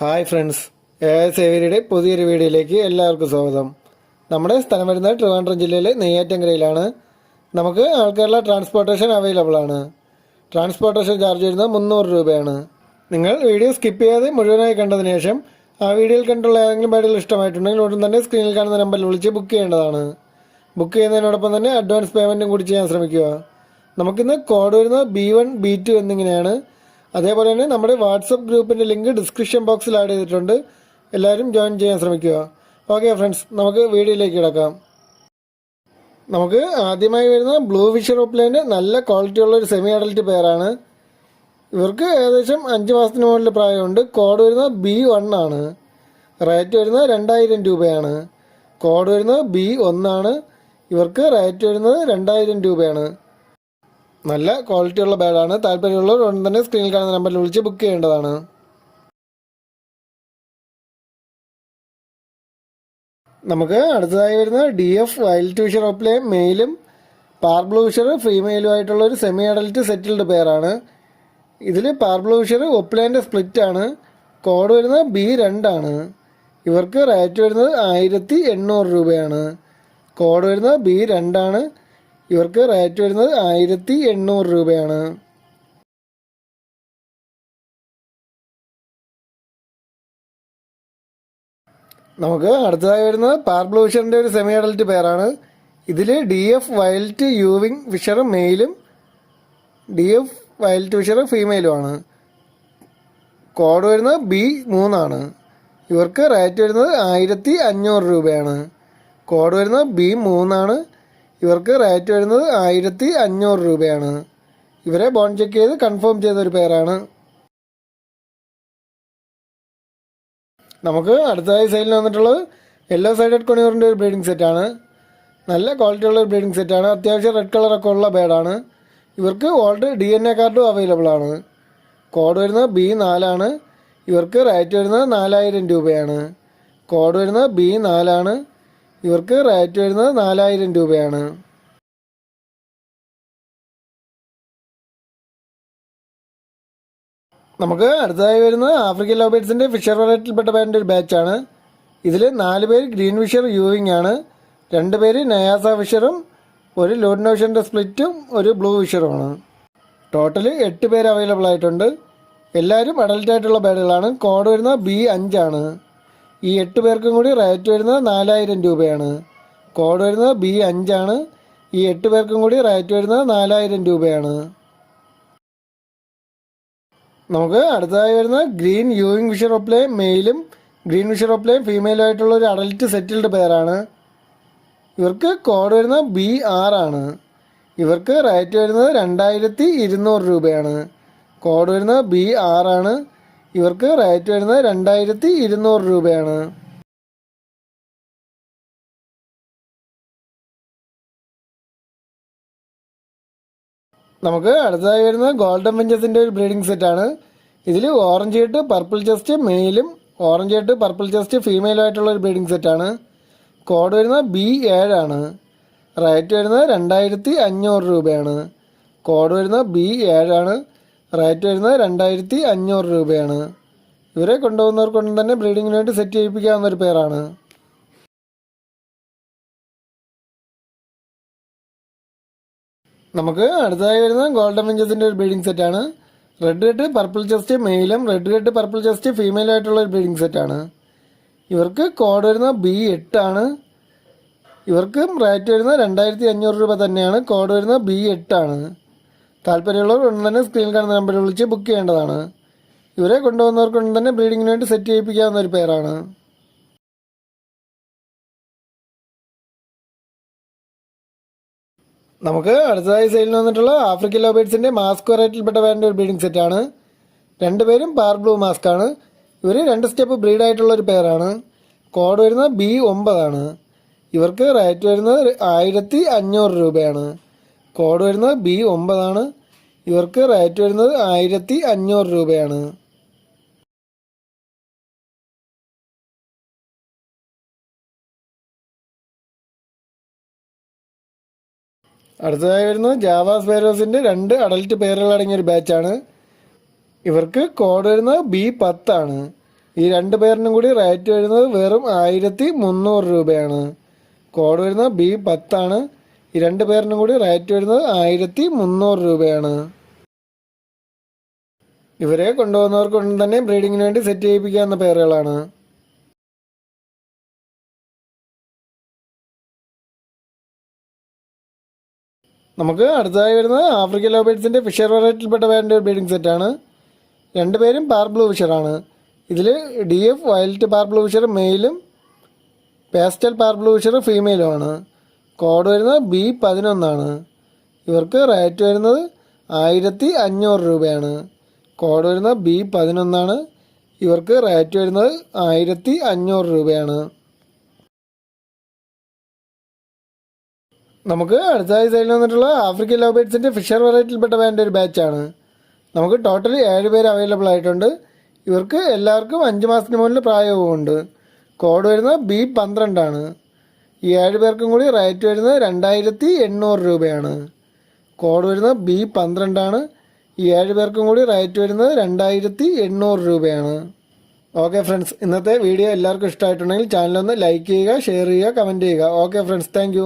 Hi friends A സേവരിയുടെ പുതിയൊരു വീഡിയോയിലേക്ക് എല്ലാവർക്കും സ്വാഗതം. നമ്മുടെ സ്ഥലം വരുന്നത് ട്രിവാൻഡ്രം ജില്ലയിലെ നെയ്യാറ്റങ്കരയിലാണ് നമുക്ക് ആൾക്കാരുടെ ട്രാൻസ്പോർട്ടേഷൻ അവൈലബിൾ ആണ്. ട്രാൻസ്പോർട്ടേഷൻ ചാർജ് വരുന്നത് മുന്നൂറ് രൂപയാണ്. നിങ്ങൾ വീഡിയോ സ്കിപ്പ് ചെയ്യാതെ മുഴുവനായി കണ്ടതിന് ശേഷം ആ വീഡിയോയിൽ കണ്ടുള്ള ഏതെങ്കിലും പാടുകൾ ഇഷ്ടമായിട്ടുണ്ടെങ്കിൽ ഉടൻ തന്നെ സ്ക്രീനിൽ കാണുന്ന നമ്പറിൽ വിളിച്ച് ബുക്ക് ചെയ്യേണ്ടതാണ്. ബുക്ക് ചെയ്യുന്നതിനോടൊപ്പം തന്നെ അഡ്വാൻസ് പേയ്മെന്റും കൂടി ചെയ്യാൻ ശ്രമിക്കുക. നമുക്കിന്ന് കോഡ് വരുന്നത് ബി വൺ ബി ടു എന്നിങ്ങനെയാണ്. അതേപോലെ തന്നെ നമ്മുടെ വാട്സപ്പ് ഗ്രൂപ്പിന്റെ ലിങ്ക് ഡിസ്ക്രിപ്ഷൻ ബോക്സിൽ ആഡ് ചെയ്തിട്ടുണ്ട്. എല്ലാവരും ജോയിൻ ചെയ്യാൻ ശ്രമിക്കുക. ഓക്കെ ഫ്രണ്ട്സ് നമുക്ക് വീഡിയോയിലേക്ക് കിടക്കാം. നമുക്ക് ആദ്യമായി വരുന്ന ബ്ലൂ ഫിഷർ ഓപ്ലൈന്റെ നല്ല ക്വാളിറ്റി ഉള്ള ഒരു സെമി അഡൽറ്റ് പെയറാണ് ഇവർക്ക് ഏകദേശം അഞ്ച് മാസത്തിന് മുകളിൽ പ്രായമുണ്ട്. കോഡ് വരുന്നത് ബി വൺ ആണ്. റേറ്റ് വരുന്നത് രണ്ടായിരം രൂപയാണ്. കോഡ് വരുന്നത് ബി ഒന്നാണ് ഇവർക്ക് റേറ്റ് വരുന്നത് രണ്ടായിരം രൂപയാണ്. നല്ല ക്വാളിറ്റി ഉള്ള ബാഗാണ് താല്പര്യമുള്ളവർ ഉടൻ തന്നെ സ്ക്രീനിൽ കാണുന്ന നമ്പറിൽ വിളിച്ച് ബുക്ക് ചെയ്യേണ്ടതാണ്. നമുക്ക് അടുത്തതായി വരുന്ന ഡി എഫ് വൈൽഡ് ഫിഷർ ഓപ്പിലെ മെയിലും പാർബ്ലൂ ഫിഷർ ഫീമെയിലും ആയിട്ടുള്ള ഒരു സെമി അഡൽറ്റ് സെറ്റിൽഡ് പെയറാണ് ഇതിൽ പാർബ്ലൂ ഫിഷർ ഒപ്ലേന്റെ സ്പ്ലിറ്റ് ആണ്. കോഡ് വരുന്നത് ബി രണ്ടാണ് ഇവർക്ക് റേറ്റ് വരുന്നത് ആയിരത്തി എണ്ണൂറ് രൂപയാണ്. കോഡ് വരുന്നത് ബി രണ്ടാണ് ഇവർക്ക് റേറ്റ് വരുന്നത് ആയിരത്തി എണ്ണൂറ് രൂപയാണ്. നമുക്ക് അടുത്തതായി വരുന്നത് പാർബ്ലൂഷറിന്റെ ഒരു സെമി അഡൽറ്റ് പെയറാണ് ഇതിൽ D F wild ewing fisher മെയിലും ഡി എഫ് വൈൽറ്റ് ഫിഷർ ഫീമെയിലുമാണ് കോഡ് വരുന്നത് ബി മൂന്നാണ്. ഇവർക്ക് റേറ്റ് വരുന്നത് ആയിരത്തി അഞ്ഞൂറ് രൂപയാണ്. കോഡ് വരുന്നത് ബി മൂന്നാണ്. ഇവർക്ക് റേറ്റ് വരുന്നത് ആയിരത്തി അഞ്ഞൂറ് രൂപയാണ്. ഇവരെ ബോൺ ചെക്ക് ചെയ്ത് കൺഫേം ചെയ്ത ഒരു പേരാണ്. നമുക്ക് അടുത്തതായി സൈഡിൽ വന്നിട്ടുള്ളത് യെല്ലോ സൈഡഡ് കൊണിയൂറിന്റെ ഒരു ബ്രീഡിംഗ് സെറ്റാണ് നല്ല ക്വാളിറ്റി ഉള്ള ഒരു ബ്രീഡിംഗ് സെറ്റാണ് അത്യാവശ്യം റെഡ് കളറൊക്കെ ഉള്ള ബേഡാണ് ഇവർക്ക് ഓൾഡ് ഡി എൻ എ കാർഡും അവൈലബിൾ ആണ്. കോഡ് വരുന്നത് ബി നാലാണ് ഇവർക്ക് റേറ്റ് വരുന്നത് നാലായിരം രൂപയാണ്. കോഡ് വരുന്നത് ബി നാലാണ് ഇവർക്ക് റേറ്റ് വരുന്നത് നാലായിരം രൂപയാണ്. നമുക്ക് അടുത്തതായി വരുന്നത് ആഫ്രിക്കൻ ലോബേറ്റ്സിന്റെ ഫിഷർ വെറൈറ്റിയിൽപ്പെട്ട പേരിന്റെ ഒരു ബാച്ചാണ് ഇതിൽ നാല് പേര് ഗ്രീൻ ഫിഷർ യൂവിങ് ആണ്. രണ്ട് പേര് നയാസ ഫിഷറും ഒരു ലോഡിനോ സ്പ്ലിറ്റും ഒരു ബ്ലൂ ഫിഷറുമാണ് ടോട്ടൽ എട്ട് പേര് അവൈലബിൾ ആയിട്ടുണ്ട്. എല്ലാവരും അഡൽട്ടായിട്ടുള്ള ബേഡുകളാണ് കോഡ് വരുന്നത് ബി അഞ്ചാണ് ഈ എട്ട് പേർക്കും കൂടി റേറ്റ് വരുന്നത് നാലായിരം രൂപയാണ്. കോഡ് വരുന്നത് ബി അഞ്ചാണ്. ഈ എട്ട് പേർക്കും കൂടി റേറ്റ് വരുന്നത് നാലായിരം രൂപയാണ്. നമുക്ക് അടുത്തതായി വരുന്ന ഗ്രീൻ യൂയിങ് വിഷർ ഒപ്ലേ മെയിലും ഗ്രീൻ വിഷർ ഒപ്ലേയും ഫീമെയിലും ആയിട്ടുള്ള ഒരു അഡൽറ്റ് സെറ്റിൽഡ് പേരാണ് ഇവർക്ക് കോഡ് വരുന്നത് ബി ആറാണ്. ഇവർക്ക് റേറ്റ് വരുന്നത് രണ്ടായിരത്തി ഇരുന്നൂറ് രൂപയാണ്. കോഡ് വരുന്നത് ബി ആറാണ്. ഇവർക്ക് റേറ്റ് വരുന്നത് രണ്ടായിരത്തി ഇരുന്നൂറ് രൂപയാണ്. നമുക്ക് അടുത്തതായി വരുന്നത് ഗോൾഡൻ വെഞ്ചസിന്റെ ഒരു ബ്രീഡിംഗ് സെറ്റാണ് ഇതിൽ ഓറഞ്ച് ഇട്ട് പർപ്പിൾ ചെസ്റ്റ് മെയിലും ഓറഞ്ച് ഇട്ട് പർപ്പിൾ ചെസ്റ്റ് ഫീമെയിലും ആയിട്ടുള്ള ഒരു ബ്രീഡിംഗ് സെറ്റാണ് കോഡ് വരുന്നത് ബി ഏഴാണ് റേറ്റ് വരുന്നത് രണ്ടായിരത്തി അഞ്ഞൂറ് രൂപയാണ്. കോഡ് വരുന്നത് ബി ഏഴാണ് റേറ്റ് വരുന്നത് രണ്ടായിരത്തി അഞ്ഞൂറ് രൂപയാണ്. ഇവരെ കൊണ്ടുപോകുന്നവർക്കൊന്നും തന്നെ ബ്രീഡിങ്ങിന് വേണ്ടി സെറ്റ് ചെയ്യിപ്പിക്കാവുന്ന ഒരു പേരാണ് നമുക്ക് അടുത്തതായി വരുന്ന ഗോൾഡൻ വെഞ്ചസിന്റെ ഒരു ബ്രീഡിംഗ് സെറ്റാണ് റെഡ് ഹെഡ് പർപ്പിൾ ചെസ്റ്റ് മെയിലും red head purple chest female ആയിട്ടുള്ള ഒരു ബ്രീഡിംഗ് സെറ്റാണ് ഇവർക്ക് കോഡ് വരുന്ന ബി എട്ടാണ് ഇവർക്കും റേറ്റ് വരുന്നത് രണ്ടായിരത്തി അഞ്ഞൂറ് രൂപ തന്നെയാണ്. കോഡ് വരുന്നത് ബി എട്ടാണ് താല്പര്യമുള്ളവർ ഉടൻ തന്നെ സ്ക്രീനിൽ കാണുന്ന നമ്പറിൽ വിളിച്ച് ബുക്ക് ചെയ്യേണ്ടതാണ്. ഇവരെ കൊണ്ടുവന്നവർക്കൊണ്ട് തന്നെ ബ്രീഡിങ്ങിന് വേണ്ടി സെറ്റ് ചെയ്യിപ്പിക്കാവുന്ന ഒരു പേരാണ് നമുക്ക് അടുത്തതായി സെയിലിന് വന്നിട്ടുള്ള ആഫ്രിക്കൻ ലോബേറ്റ്സിന്റെ മാസ്ക് വെറൈറ്റിയിൽപ്പെട്ട വേണ്ട ഒരു ബ്രീഡിംഗ് സെറ്റാണ് രണ്ടുപേരും പാർ ബ്ലൂ മാസ്ക് ആണ്. ഇവർ രണ്ട് സ്റ്റെപ്പ് ബ്രീഡ് ആയിട്ടുള്ള ഒരു പേരാണ് കോഡ് വരുന്നത് ബി ഒമ്പതാണ്. ഇവർക്ക് റേറ്റ് വരുന്നത് ആയിരത്തി അഞ്ഞൂറ് രൂപയാണ്. കോഡ് വരുന്നത് ബി ഒമ്പതാണ്. ഇവർക്ക് റേറ്റ് വരുന്നത് ആയിരത്തി അഞ്ഞൂറ് രൂപയാണ്. അടുത്തതായി വരുന്നത് ജാവ സ്പേരോസിന്റെ രണ്ട് അഡൽട്ട് പേരുകൾ അടങ്ങിയ ബാച്ചാണ് ഇവർക്ക് കോഡ് വരുന്നത് ബി പത്താണ്. ഈ രണ്ട് പേരിനും കൂടി റേറ്റ് വരുന്നത് വെറും ആയിരത്തി മുന്നൂറ് രൂപയാണ്. കോഡ് വരുന്നത് ബി പത്താണ്. ഈ രണ്ട് പേരിനും കൂടി റേറ്റ് വരുന്നത് ആയിരത്തി മുന്നൂറ് രൂപയാണ്. ഇവരെ കൊണ്ടുപോകുന്നവർക്കൊന്നും തന്നെ ബ്രീഡിങ്ങിന് വേണ്ടി സെറ്റ് ചെയ്യിപ്പിക്കാവുന്ന പേരുകളാണ്. നമുക്ക് അടുത്തതായി വരുന്നത് ആഫ്രിക്കൻ ലോബേഡ്സിന്റെ ഫിഷർ വെറൈറ്റിയിൽപ്പെട്ട പേരിന്റെ ഒരു ബ്രീഡിംഗ് സെറ്റാണ് രണ്ടുപേരും പാർ ബ്ലൂ ഫിഷറാണ് ഇതിൽ D F violet par blue fisher മെയിലും പേസ്റ്റൽ പാർ ബ്ലൂ ഫിഷർ ഫീമെയിലുമാണ് കോഡ് വരുന്നത് ബി പതിനൊന്നാണ്. ഇവർക്ക് റേറ്റ് വരുന്നത് ആയിരത്തി അഞ്ഞൂറ് രൂപയാണ്. കോഡ് വരുന്നത് ബി പതിനൊന്നാണ്. ഇവർക്ക് റേറ്റ് വരുന്നത് ആയിരത്തി അഞ്ഞൂറ് രൂപയാണ്. നമുക്ക് അടുത്തതായി സൈഡിൽ വന്നിട്ടുള്ള ആഫ്രിക്കൻ ലോബേറ്റ്സിന്റെ ഫിഷർ വെറൈറ്റിയിൽപ്പെട്ട വേണ്ട ഒരു ബാച്ചാണ് നമുക്ക് ടോട്ടലി ഏഴ് പേര് അവൈലബിൾ ആയിട്ടുണ്ട്. ഇവർക്ക് എല്ലാവർക്കും അഞ്ച് മാസത്തിന് മുകളിൽ പ്രായവും ഉണ്ട് കോഡ് വരുന്നത് ബി പന്ത്രണ്ടാണ്. ഈ ഏഴ് പേർക്കും കൂടി റേറ്റ് വരുന്നത് രണ്ടായിരത്തി എണ്ണൂറ് രൂപയാണ്. കോഡ് വരുന്നത് ബി പന്ത്രണ്ടാണ്. ഈ ഏഴ് പേർക്കും കൂടി റേറ്റ് വരുന്നത് രണ്ടായിരത്തി എണ്ണൂറ് രൂപയാണ്. ഓക്കെ ഫ്രണ്ട്സ് ഇന്നത്തെ വീഡിയോ എല്ലാവർക്കും ഇഷ്ടമായിട്ടുണ്ടെങ്കിൽ ചാനലൊന്ന് ലൈക്ക് ചെയ്യുക ഷെയർ ചെയ്യുക കമന്റ് ചെയ്യുക. Okay friends thank